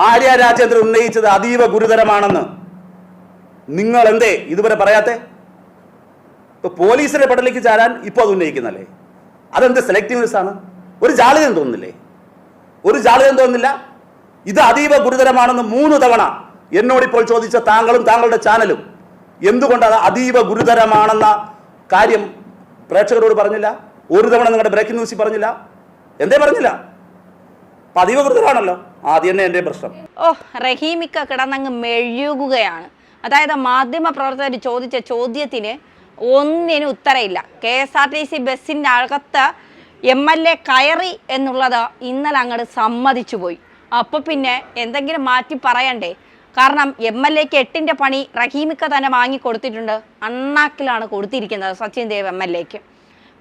ആര്യ രാജേന്ദ്രൻ ഉന്നയിച്ചത് അതീവ ഗുരുതരമാണെന്ന്. നിങ്ങൾ എന്തേ ഇതുവരെ പറയാത്തെ? ഇപ്പൊ പോലീസിന്റെ പടലേക്ക് ചാരാൻ ഇപ്പൊ അത് ഉന്നയിക്കുന്നല്ലേ? അതെന്ത് സെലക്ടീവ്നെസ് ആണ്? ഒരു ജാളിതം തോന്നുന്നില്ലേ? ഒരു ജാളിതം തോന്നുന്നില്ല? ഇത് അതീവ ഗുരുതരമാണെന്ന് മൂന്ന് തവണ എന്നോട് ഇപ്പോൾ ചോദിച്ച താങ്കളും താങ്കളുടെ ചാനലും എന്തുകൊണ്ട് അത് അതീവ ഗുരുതരമാണെന്ന കാര്യം പ്രേക്ഷകരോട് പറഞ്ഞില്ല? ഒരു തവണ നിങ്ങളുടെ ബ്രേക്കിംഗ് ന്യൂസിൽ പറഞ്ഞില്ല? എന്തേ പറഞ്ഞില്ല? അപ്പം അതീവ ഗുരുതരമാണല്ലോ. ആദ്യം തന്നെ പ്രശ്നം. ഓ റഹീമിക്ക കിടന്നങ്ങ് മെഴുകുകയാണ്. അതായത് മാധ്യമ പ്രവർത്തകർ ചോദിച്ച ചോദ്യത്തിന് ഒന്നിനും ഉത്തരയില്ല K S R T C ബസ്സിന്റെ അകത്ത് എം എൽ എ കയറി എന്നുള്ളത് ഇന്നലെ അങ്ങോട്ട് സമ്മതിച്ചു പോയി. അപ്പോൾ പിന്നെ എന്തെങ്കിലും മാറ്റി പറയണ്ടേ? കാരണം എം എൽ എക്ക് എട്ടിന്റെ പണി റഹീമിക്ക തന്നെ വാങ്ങി കൊടുത്തിട്ടുണ്ട്. അണ്ണാക്കിലാണ് കൊടുത്തിരിക്കുന്നത് സച്ചിൻ ദേവ് എം എൽ എക്ക്.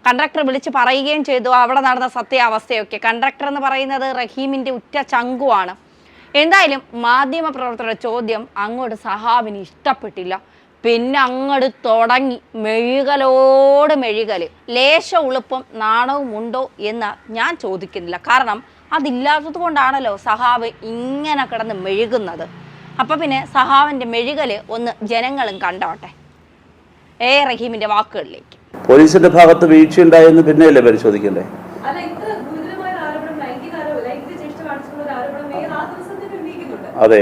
കണ്ടക്ടർ വിളിച്ച് പറയുകയും ചെയ്തു. അവിടെ നടന്ന സത്യാവസ്ഥയൊക്കെ. കണ്ടക്ടർ എന്ന് പറയുന്നത് റഹീമിന്റെ ഉറ്റ ചങ്കുവാണ്. എന്തായാലും മാധ്യമ പ്രവർത്തകരുടെ ചോദ്യം അങ്ങോട്ട് സഹാബിന് ഇഷ്ടപ്പെട്ടില്ല. പിന്നെ അങ്ങോട്ട് തുടങ്ങി. മെഴുകലോട് മെഴുകൽ ലേശ ഉളുപ്പം നാണവും ഉണ്ടോ എന്ന് ഞാൻ ചോദിക്കുന്നില്ല. കാരണം അതില്ലാത്തത് കൊണ്ടാണല്ലോ സഹാബ് ഇങ്ങനെ കിടന്ന് മെഴുകുന്നത്. അപ്പം പിന്നെ സഹാബിന്റെ മെഴുകൽ ഒന്ന് ജനങ്ങളും കണ്ടോട്ടെ. എ റഹീമിന്റെ വാക്കുകളിലേക്ക്. പോലീസിന്റെ ഭാഗത്ത് വീഴ്ചയുണ്ടായെന്ന് പിന്നെയല്ലേ പരിശോധിക്കണ്ടേ? അതെ.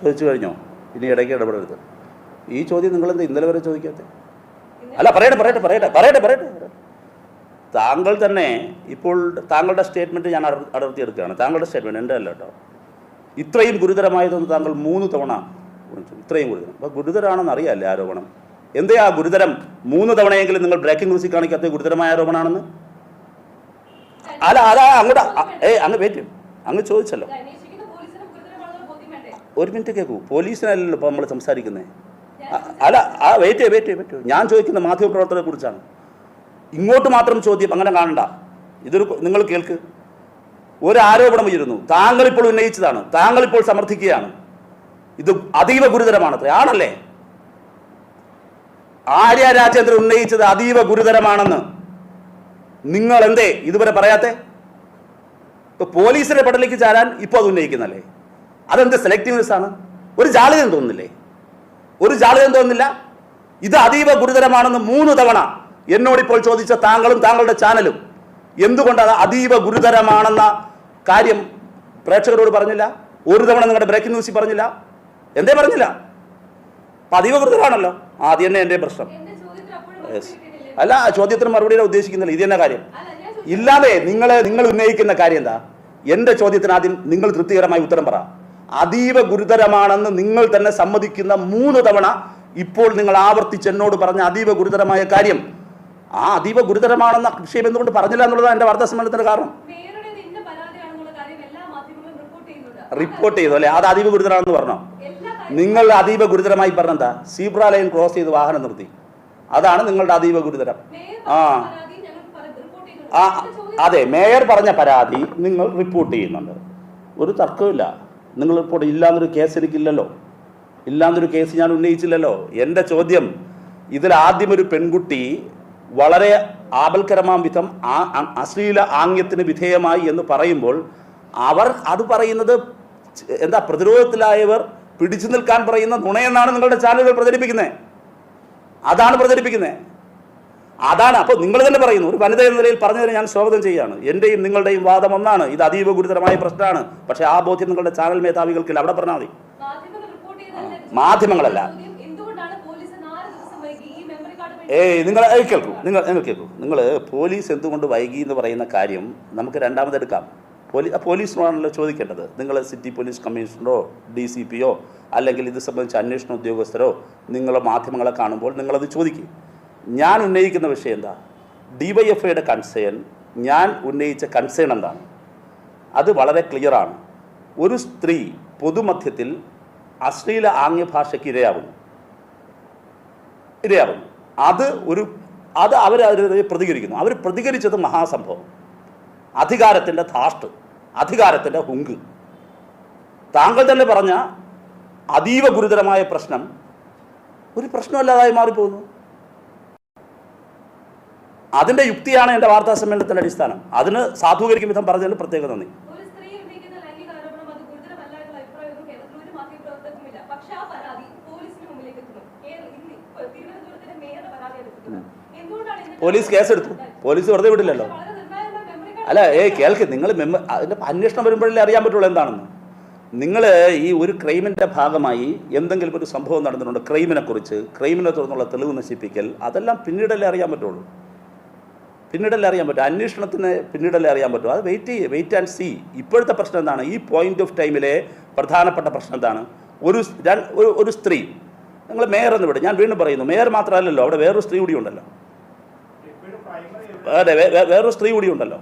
ചോദിച്ചു കഴിഞ്ഞോ? ഇനി ഇടയ്ക്ക് ഇടപെടരുത്. ഈ ചോദ്യം നിങ്ങൾ എന്താ ഇന്നലെ വരെ ചോദിക്കാത്ത? അല്ല പറയട്ടെ പറയട്ടെ പറയട്ടെ പറയട്ടെ പറയട്ടെ. താങ്കൾ തന്നെ ഇപ്പോൾ താങ്കളുടെ സ്റ്റേറ്റ്മെന്റ് ഞാൻ അടർ- അടർത്തിയെടുക്കുകയാണ്. താങ്കളുടെ സ്റ്റേറ്റ്മെന്റ് എന്റെ അല്ല കേട്ടോ. ഇത്രയും ഗുരുതരമായതെന്ന് താങ്കൾ മൂന്ന് തവണ ഇത്രയും ഗുരുതരം. അപ്പോൾ ഗുരുതരമാണെന്ന് അറിയാമല്ലേ ആരോപണം? എന്തേ ആ ഗുരുതരം മൂന്ന് തവണയെങ്കിലും നിങ്ങൾ ബ്രേക്കിംഗ് ന്യൂസിൽ കാണിക്കാത്ത ഗുരുതരമായ ആരോപണമാണെന്ന്? അല്ല അല്ല അങ്ങോട്ട് ഏ അങ്ങ് വെയിറ്റ് അങ്ങ് ചോദിച്ചല്ലോ. ഒരു മിനിറ്റ് കേൾക്കൂ പോലീസിനല്ലല്ലോ ഇപ്പോൾ നമ്മൾ സംസാരിക്കുന്നത് അല്ല ആ വെയിറ്റ് വെയിറ്റ് വെയിറ്റ് ഞാൻ ചോദിക്കുന്ന മാധ്യമപ്രവർത്തകരെ കുറിച്ചാണ്. ഇങ്ങോട്ട് മാത്രം ചോദ്യം അങ്ങനെ കാണണ്ട. ഇതൊരു നിങ്ങൾ കേൾക്ക്. ഒരു ആരോപണം ഉയരുന്നു. താങ്കൾ ഇപ്പോൾ ഉന്നയിച്ചതാണ്. താങ്കൾ ഇപ്പോൾ സമർത്ഥിക്കുകയാണ്. ഇത് അതീവ ഗുരുതരമാണത്രേ ആണല്ലേ? ആര്യ രാജേന്ദ്രൻ ഉന്നയിച്ചത് അതീവ ഗുരുതരമാണെന്ന് നിങ്ങൾ എന്തേ ഇതുവരെ പറയാത്തെ? ഇപ്പൊ പോലീസിന്റെ പടലേക്ക് ചാരാൻ ഇപ്പൊ അത് ഉന്നയിക്കുന്നല്ലേ? അതെന്ത് സെലക്ടീവ്നെസ് ആണ്? ഒരു ജാളിതം തോന്നുന്നില്ലേ? ഒരു ജാളിതം തോന്നുന്നില്ല? ഇത് അതീവ ഗുരുതരമാണെന്ന് മൂന്ന് തവണ എന്നോടിപ്പോൾ ചോദിച്ച താങ്കളും താങ്കളുടെ ചാനലും. എന്തുകൊണ്ട് അത് അതീവ ഗുരുതരമാണെന്ന കാര്യം പ്രേക്ഷകരോട് പറഞ്ഞില്ല. ഒരു തവണ നിങ്ങളുടെ ബ്രേക്കിംഗ് ന്യൂസിൽ പറഞ്ഞില്ല. എന്തേ പറഞ്ഞില്ല? പതിവ് കൃതരാണല്ലോ ആദ്യം തന്നെ എന്റെ പ്രശ്നം. അല്ല ചോദ്യത്തിന് മറുപടി ഉദ്ദേശിക്കുന്നില്ല. ഇത് തന്നെ കാര്യം. ഇല്ലാതെ നിങ്ങൾ നിങ്ങൾ ഉന്നയിക്കുന്ന കാര്യം എന്താ? എന്റെ ചോദ്യത്തിന് ആദ്യം നിങ്ങൾ തൃപ്തികരമായി ഉത്തരം പറ. അതീവ ഗുരുതരമാണെന്ന് നിങ്ങൾ തന്നെ സമ്മതിക്കുന്ന മൂന്ന് തവണ ഇപ്പോൾ നിങ്ങൾ ആവർത്തിച്ച് എന്നോട് പറഞ്ഞ അതീവ ഗുരുതരമായ കാര്യം. ആ അതീവ ഗുരുതരമാണെന്ന വിഷയം എന്തുകൊണ്ട് പറഞ്ഞില്ല എന്നുള്ളതാണ് എന്റെ വാർത്താ സമ്മേളനത്തിന്റെ കാരണം മേയറുടെ ഇന്ന പരാതിയാണെന്നുള്ള കാര്യം എല്ലാ മാധ്യമങ്ങളും റിപ്പോർട്ട് ചെയ്തു അല്ലെ? അത് അതീവ ഗുരുതരമാണെന്ന് പറഞ്ഞോ? നിങ്ങൾ അതീവ ഗുരുതരമായി പറഞ്ഞെന്താ? സീബ്ര ലൈൻ ക്രോസ് ചെയ്ത് വാഹനം നിർത്തി. അതാണ് നിങ്ങളുടെ അതീവ ഗുരുതരം. ആ. ആ അതെ മേയർ പറഞ്ഞ പരാതി നിങ്ങൾ റിപ്പോർട്ട് ചെയ്യുന്നുണ്ട്. ഒരു തർക്കമില്ല നിങ്ങൾ റിപ്പോർട്ട് ഇല്ലാന്നൊരു കേസ് എനിക്കില്ലല്ലോ. ഇല്ലാന്നൊരു കേസ് ഞാൻ ഉന്നയിച്ചില്ലല്ലോ. എന്റെ ചോദ്യം ഇതിൽ ആദ്യം ഒരു പെൺകുട്ടി വളരെ ആപൽക്കരമാം വിധം അശ്ലീല ആംഗ്യത്തിന് വിധേയമായി എന്ന് പറയുമ്പോൾ അവർ അത് പറയുന്നത് എന്താ പ്രതിരോധത്തിലായവർ പിടിച്ചു നിൽക്കാൻ പറയുന്ന നുണയെന്നാണ് നിങ്ങളുടെ ചാനലുകൾ പ്രചരിപ്പിക്കുന്നത് അതാണ് പ്രചരിപ്പിക്കുന്നത് അതാണ് അപ്പോൾ നിങ്ങൾ തന്നെ പറയുന്നു ഒരു വനിത എന്ന നിലയിൽ പറഞ്ഞതിന് ഞാൻ സ്വാഗതം ചെയ്യുകയാണ്. എന്റെയും നിങ്ങളുടെയും വാദം ഒന്നാണ് ഇത് അതീവ ഗുരുതരമായ പ്രശ്നമാണ്. പക്ഷേ ആ ബോധ്യം നിങ്ങളുടെ ചാനൽ മേധാവികൾക്കില്ല അവിടെ പറഞ്ഞാൽ മതി. മാധ്യമങ്ങളല്ല. ഏയ് നിങ്ങൾ കേൾക്കൂ നിങ്ങൾ നിങ്ങൾ കേൾക്കൂ. നിങ്ങൾ പോലീസ് എന്തുകൊണ്ട് വൈകി എന്ന് പറയുന്ന കാര്യം നമുക്ക് രണ്ടാമതെടുക്കാം പോലീസ് പോലീസിനോടാണല്ലോ ചോദിക്കേണ്ടത്. നിങ്ങൾ സിറ്റി പോലീസ് കമ്മീഷണറോ ഡി സി പിയോ അല്ലെങ്കിൽ ഇത് സംബന്ധിച്ച് അന്വേഷണ ഉദ്യോഗസ്ഥരോ നിങ്ങൾ മാധ്യമങ്ങളെ കാണുമ്പോൾ നിങ്ങളത് ചോദിക്കും. ഞാൻ ഉന്നയിക്കുന്ന വിഷയം എന്താ? ഡിവൈഎഫ്ഐയുടെ കൺസേൺ ഞാൻ ഉന്നയിച്ച കൺസേൺ എന്താണ്? അത് വളരെ ക്ലിയറാണ് ഒരു സ്ത്രീ പൊതുമധ്യത്തിൽ അശ്ലീല ആംഗ്യഭാഷയ്ക്ക് ഇരയാവുന്നു. ഇരയാവുന്നു. അത് ഒരു അത് അതിനെതിരെ പ്രതികരിക്കുന്നു. അവർ പ്രതികരിച്ചത് മഹാസംഭവം. അധികാരത്തിന്റെ ധാഷ്ട് അധികാരത്തിന്റെ ഹുങ്ക്. താങ്കൾ തന്നെ പറഞ്ഞ അതീവ ഗുരുതരമായ പ്രശ്നം ഒരു പ്രശ്നമല്ലാതായി മാറിപ്പോകുന്നു. അതിന്റെ യുക്തിയാണ് എന്റെ വാർത്താ സമ്മേളനത്തിന്റെ അടിസ്ഥാനം. അതിന് സാധൂകരിക്കും വിധം പറഞ്ഞതിന് പ്രത്യേക നന്ദി. പോലീസ് കേസെടുത്തു? പോലീസ് വെറുതെ വിടില്ലല്ലോ വളരെ നിർണായകമായ മെമ്മറി കാർഡ് അല്ല ഏ കേൾക്ക് നിങ്ങൾ മെമ്മ അതിന്റെ അന്വേഷണം വരുമ്പോഴല്ലേ അറിയാൻ പറ്റുള്ളൂ എന്താണെന്ന്. നിങ്ങൾ ഈ ഒരു ക്രൈമിന്റെ ഭാഗമായി എന്തെങ്കിലും ഒരു സംഭവം നടന്നിട്ടുണ്ട് ക്രൈമിനെക്കുറിച്ച് ക്രൈമിനെ തുടർന്നുള്ള തെളിവ് നശിപ്പിക്കൽ അതെല്ലാം പിന്നീടല്ലേ അറിയാൻ പറ്റുള്ളൂ. പിന്നീടല്ലേ അറിയാൻ പറ്റും. അന്വേഷണത്തിന് പിന്നീടല്ലേ അറിയാൻ പറ്റും. അത് വെയിറ്റ് ചെയ്യുക വെയിറ്റ് ആൻഡ് സി. ഇപ്പോഴത്തെ പ്രശ്നം എന്താണ്? ഈ പോയിന്റ് ഓഫ് ടൈമിലെ പ്രധാനപ്പെട്ട പ്രശ്നം എന്താണ്? ഒരു ഒരു- സ്ത്രീ. നിങ്ങൾ മേയർ എന്ന് വിടും. ഞാൻ വീണ്ടും പറയുന്നു മേയർ മാത്രമല്ലല്ലോ അവിടെ വേറൊരു സ്ത്രീ കൂടി ഉണ്ടല്ലോ. അതെ വേറൊരു സ്ത്രീ കൂടി ഉണ്ടല്ലോ.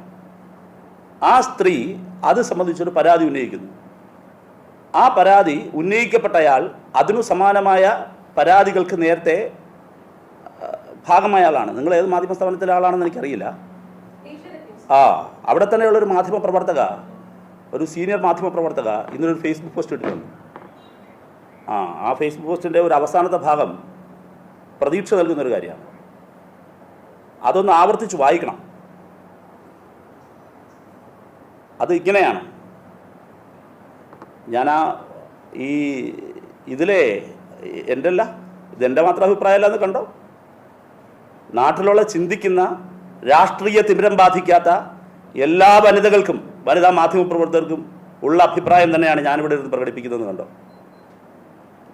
ആ സ്ത്രീ അത് സംബന്ധിച്ചൊരു പരാതി ഉന്നയിക്കുന്നു. ആ പരാതി ഉന്നയിക്കപ്പെട്ടയാൾ അതിനു സമാനമായ പരാതികൾക്ക് നേരത്തെ ഭാഗമായ ആളാണ്. നിങ്ങൾ ഏത് മാധ്യമ സ്ഥാപനത്തിലെ ആളാണെന്ന് എനിക്കറിയില്ല. ആ അവിടെ തന്നെയുള്ള ഒരു മാധ്യമ പ്രവർത്തക ഒരു സീനിയർ മാധ്യമ പ്രവർത്തക ഇന്നൊരു ഫേസ്ബുക്ക് പോസ്റ്റ് ഇട്ടിട്ടുണ്ട്. ആ ആ ഫേസ്ബുക്ക് പോസ്റ്റിന്റെ ഒരു അവസാനത്തെ ഭാഗം പ്രതീക്ഷ നൽകുന്നൊരു കാര്യമാണ്. അതൊന്ന് ആവർത്തിച്ച് വായിക്കണം. അത് ഇങ്ങനെയാണ്. ഞാൻ ആ ഈ ഇതിലെ എന്റെ അല്ല ഇതെന്റെ മാത്രം അഭിപ്രായമല്ല എന്ന് കണ്ടോ? നാട്ടിലുള്ള ചിന്തിക്കുന്ന രാഷ്ട്രീയ തിമിരം ബാധിക്കാത്ത എല്ലാ വനിതകൾക്കും വനിതാ മാധ്യമപ്രവർത്തകർക്കും ഉള്ള അഭിപ്രായം തന്നെയാണ് ഞാനിവിടെ ഇരുന്ന് പ്രകടിപ്പിക്കുന്നതെന്ന് കണ്ടോ?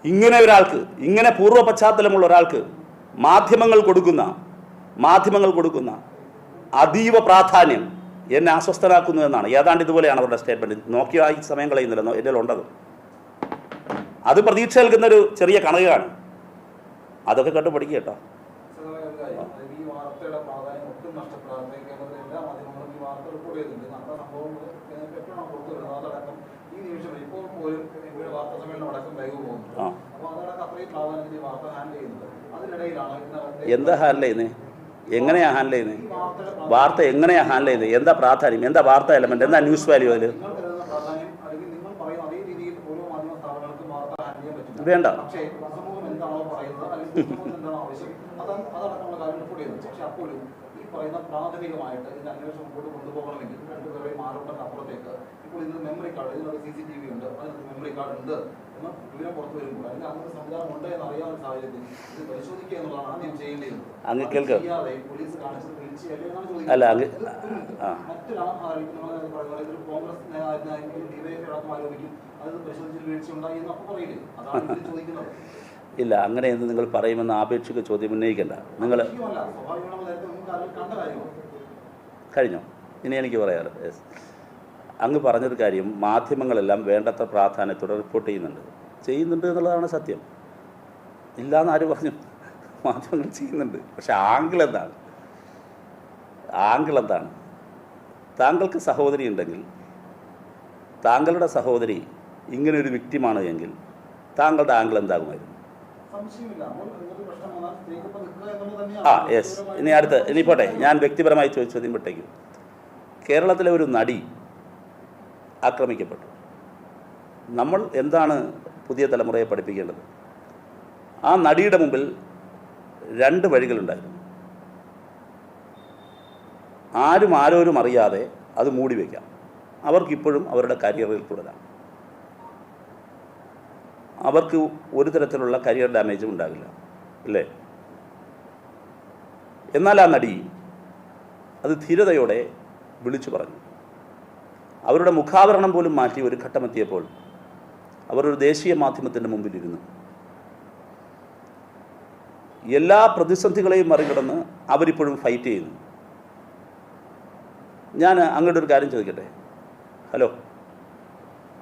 ഇങ്ങനെ ഒരാൾക്ക് ഇങ്ങനെ പൂർവ പശ്ചാത്തലമുള്ള ഒരാൾക്ക് മാധ്യമങ്ങൾ കൊടുക്കുന്ന മാധ്യമങ്ങൾ കൊടുക്കുന്ന അതീവ പ്രാധാന്യം എന്നെ അസ്വസ്ഥനാക്കുന്നു എന്നാണ്. ഏതാണ്ട് ഇതുപോലെയാണ് അവരുടെ സ്റ്റേറ്റ്മെന്റ് നോക്കിയ ഈ സമയം കളയുന്നില്ല എന്റെ ഉണ്ടത് അത്. പ്രതീക്ഷ നൽകുന്ന ഒരു ചെറിയ കണകാണ്. അതൊക്കെ കണ്ടു പഠിക്കുക കേട്ടോ. എന്താ ഹാൻഡിൽ ചെയ്യുന്നത് എങ്ങനെയാ ഹാൻഡിൽ ചെയ്യുന്നത് വാർത്ത എങ്ങനെയാ ഹാൻഡിൽ ചെയ്യുന്നത് എന്താ പ്രാധാന്യം? എന്താ വാർത്ത എലമെന്റ് എന്താ ന്യൂസ് വാല്യൂ അതിൽ വേണ്ട. പക്ഷേ പറയുന്ന പ്രാഥമികമായിട്ട് ഇതിന്റെ അന്വേഷണം മുമ്പോട്ട് കൊണ്ടുപോകണമെങ്കിൽ രണ്ടുപേരെയും ആരോപണത്തിന് അപ്പുറത്തേക്ക്. ഇപ്പോൾ ഇതിന് മെമ്മറി കാർഡ് ഒരു സി സി ടി വി ഉണ്ട്. അതിനൊരു മെമ്മറി കാർഡ് ഉണ്ട് എന്ന് വിവരം പുറത്തു വരുമ്പോൾ അല്ലെങ്കിൽ അങ്ങനെ സംവിധാനം ഉണ്ട് എന്ന് അറിയാവുന്ന സാഹചര്യത്തിൽ ഇത് പരിശോധിക്കുക എന്നുള്ളതാണ് ഞാൻ ചെയ്യേണ്ടത്. ചെയ്യാതെ പോലീസ് കാണിച്ചത് വീഴ്ചയല്ലേ എന്നാണ് ചോദിക്കുന്നത്. മറ്റൊരാൾ പറയുന്നത് കോൺഗ്രസ് ആരോപിക്കും അത് പരിശോധിച്ചിട്ട് വീഴ്ച ഉണ്ടായി എന്ന് അപ്പോൾ പറയില്ലേ അതാണ് ചോദിക്കുന്നത്. ഇല്ല അങ്ങനെയെന്ന് നിങ്ങൾ പറയുമെന്ന് ആപേക്ഷിക ചോദ്യം ഉന്നയിക്കണ്ട. നിങ്ങൾ കഴിഞ്ഞു? ഇനി എനിക്ക് പറയാറ്. യെസ് അങ്ങ് പറഞ്ഞൊരു കാര്യം മാധ്യമങ്ങളെല്ലാം വേണ്ടത്ര പ്രാധാന്യത്തോടെ റിപ്പോർട്ട് ചെയ്യുന്നുണ്ട്. ചെയ്യുന്നുണ്ട് എന്നുള്ളതാണ് സത്യം. ഇല്ലാന്ന് ആര് പറഞ്ഞു? മാധ്യമങ്ങൾ ചെയ്യുന്നുണ്ട്. പക്ഷെ ആംഗിൾ എന്താണ്? ആംഗിൾ എന്താണ്? താങ്കൾക്ക് സഹോദരി ഉണ്ടെങ്കിൽ താങ്കളുടെ സഹോദരി ഇങ്ങനൊരു വ്യക്തിമാണ് എങ്കിൽ താങ്കളുടെ ആംഗിൾ എന്താകുമായിരുന്നു? ആ യെസ് ഇനി അടുത്ത് ഇനി പോട്ടെ. ഞാൻ വ്യക്തിപരമായി ചോദിച്ചു വിട്ടേക്കും. കേരളത്തിലെ ഒരു നടി ആക്രമിക്കപ്പെട്ടു. നമ്മൾ എന്താണ് പുതിയ തലമുറയെ പഠിപ്പിക്കേണ്ടത്? ആ നടിയുടെ മുമ്പിൽ രണ്ട് വഴികളുണ്ടായിരുന്നു. ആരും ആരോരും അറിയാതെ അത് മൂടി വയ്ക്കാം അവർക്കിപ്പോഴും അവരുടെ കരിയറിൽ തുടരാം. അവർക്ക് ഒരു തരത്തിലുള്ള കരിയർ ഡാമേജും ഉണ്ടാകില്ല. അല്ലേ? എന്നാൽ ആ നടി അത് ധീരതയോടെ വിളിച്ചു പറഞ്ഞു. അവരുടെ മുഖാവരണം പോലും മാറ്റി ഒരു ഘട്ടമെത്തിയപ്പോൾ അവർ ഒരു ദേശീയ മാധ്യമത്തിന്റെ മുമ്പിലിരുന്നു. എല്ലാ പ്രതിസന്ധികളെയും മറികടന്ന് അവരിപ്പോഴും ഫൈറ്റ് ചെയ്യുന്നു. ഞാൻ അങ്ങോട്ടൊരു കാര്യം ചോദിക്കട്ടെ? ഹലോ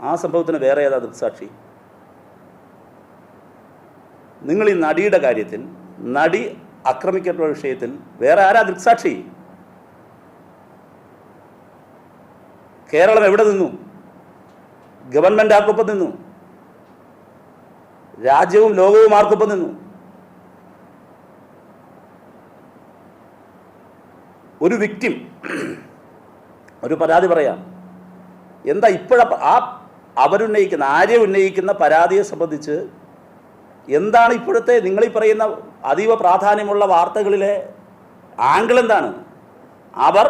ആ സംഭവത്തിന് വേറെ ഏതാ ദൃക്സാക്ഷി? നിങ്ങൾ ഈ നടിയുടെ കാര്യത്തിൽ നടി ആക്രമിക്കപ്പെട്ട വിഷയത്തിൽ വേറെ ആരാ ദൃക്സാക്ഷി? കേരളം എവിടെ നിന്നു? ഗവൺമെന്റ് ആർക്കൊപ്പം നിന്നു? രാജ്യവും ലോകവും ആർക്കൊപ്പം നിന്നു? ഒരു വിക്റ്റിം ഒരു പരാതി പറയാം. എന്താ ഇപ്പോഴ ആ അവരുന്നയിക്കുന്ന ആര്യ ഉന്നയിക്കുന്ന പരാതിയെ സംബന്ധിച്ച് എന്താണ് ഇപ്പോഴത്തെ നിങ്ങൾ ഈ പറയുന്ന അതീവ പ്രാധാന്യമുള്ള വാർത്തകളിലെ ആംഗിൾ എന്താണ്? അവർ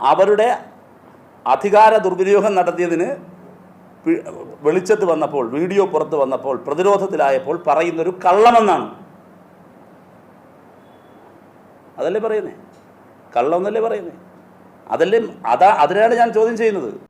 അവരുടെ അധികാര ദുർവിനിയോഗം നടത്തിയതിന് വെളിച്ചത്ത് വന്നപ്പോൾ വീഡിയോ പുറത്ത് വന്നപ്പോൾ പ്രതിരോധത്തിലായപ്പോൾ പറയുന്നൊരു കള്ളമെന്നാണ്. അതല്ലേ പറയുന്നേ? കള്ളമെന്നല്ലേ പറയുന്നേ? അതല്ലേ അതാ അതിനാണ് ഞാൻ ചോദ്യം ചെയ്യുന്നത്.